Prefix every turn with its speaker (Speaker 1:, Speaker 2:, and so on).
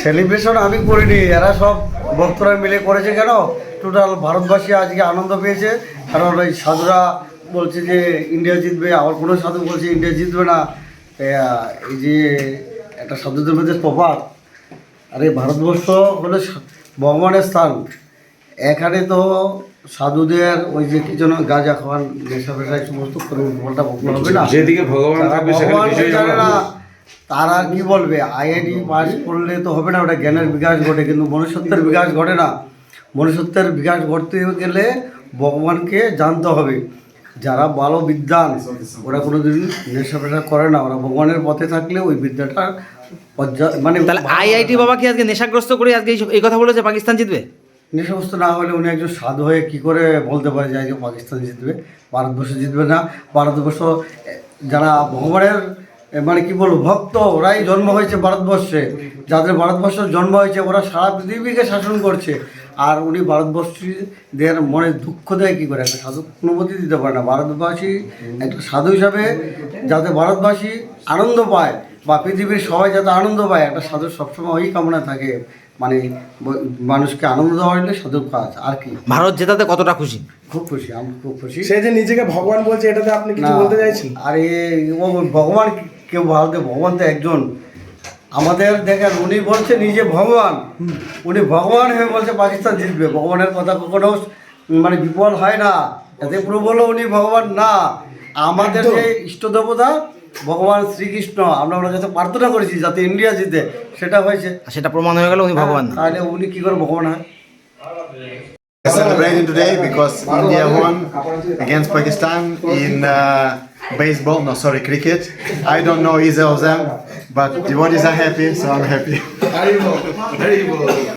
Speaker 1: Celebration আমি করিনি এরা সব ভক্তরা মিলে করেছে কেন? টোটাল ভারতবাসী আজকে আনন্দ পেয়েছে। কারণ ওই সাধুরা বলছে যে ইন্ডিয়া জিতবে। আবার কোনো সাধু বলছে ইন্ডিয়া জিতবে না। এই যে একটা সাধুদের মধ্যে তফাৎ। আরে ভারতবর্ষ হলো ভগবানের স্থান। এখানে তো সাধুদের ওই যে কি যেন গাঁজা খাওয়ান নেশা ফেশা এই সমস্ত করে বকলে হবে না।
Speaker 2: যেদিকে ভগবান থাকবে সেখানে
Speaker 1: তারা কি বলবে? আইআইটি পাস করলে তো হবে না ওটা জ্ঞানের বিকাশ ঘটে কিন্তু মনুষ্যত্বের বিকাশ ঘটে না। মনুষ্যত্বের বিকাশ ঘটতে গেলে ভগবানকে জানতে হবে। যারা ভালো বিদ্যান ওরা কোনোদিন নেশা পেশা করে না। ওরা ভগবানের পথে থাকলে ওই বিদ্যাটা পর্যা- মানে
Speaker 3: তাহলে আইআইটি বাবা কি আজকে নেশাগ্রস্ত করে আজকে এই কথা বলেছে পাকিস্তান জিতবে?
Speaker 1: নেশাগ্রস্ত না হলে উনি একজন সাধু হয়ে কি করে বলতে পারে যে আজকে পাকিস্তান জিতবে? ভারতবর্ষ জিতবে না। ভারতবর্ষ যারা ভগবানের মানে কি বলব ভক্ত ওরাই জন্ম হয়েছে ভারতবর্ষে। যাদের ভারতবর্ষ জন্ম হয়েছে ওরা সারা পৃথিবীকে শাসন করছে। আর উনি ভারতবর্ষীদের মনে দুঃখ দেয় কী করে? একটা সাধু অনুমতি দিতে পারে না। ভারতবাসী একটা সাধু হিসাবে যাতে ভারতবাসী আনন্দ পায় বা পৃথিবীর সবাই যাতে আনন্দ পায় একটা সাধুর সবসময় ওই কামনা থাকে। মানে মানুষকে আনন্দ দেওয়া হলে সাধুর কাজ। আর কি?
Speaker 3: ভারত জেতাতে কতটা খুশি?
Speaker 1: খুব খুশি আমি খুব খুশি।
Speaker 4: সে যে নিজেকে ভগবান বলছে এটাতে আপনি কিছু বলতে চাইছেন?
Speaker 1: আরে ও ভগবান কেউ ভারতে ভগবান তো একজন। আমাদের দেখেন উনি বলছে নিজে ভগবান। উনি ভগবান হয়ে বলছে পাকিস্তান জিতবে। ভগবানের কথা কখনো মানে বিফল হয় না। এতে পুরো বলো উনি ভগবান না। আমাদের যে ইষ্ট দেবতা ভগবান শ্রীকৃষ্ণ আমরা ওনার কাছে প্রার্থনা করেছি যাতে ইন্ডিয়া জিতে। সেটা হয়েছে।
Speaker 3: আর সেটা প্রমাণ হয়ে গেল উনি ভগবান
Speaker 1: তাহলে উনি কি করে ভগবান হয়?
Speaker 5: Celebrating today because India won against Pakistan in uh, baseball, no, sorry, cricket. I don't know either of them, but the devotees are happy, so I'm happy.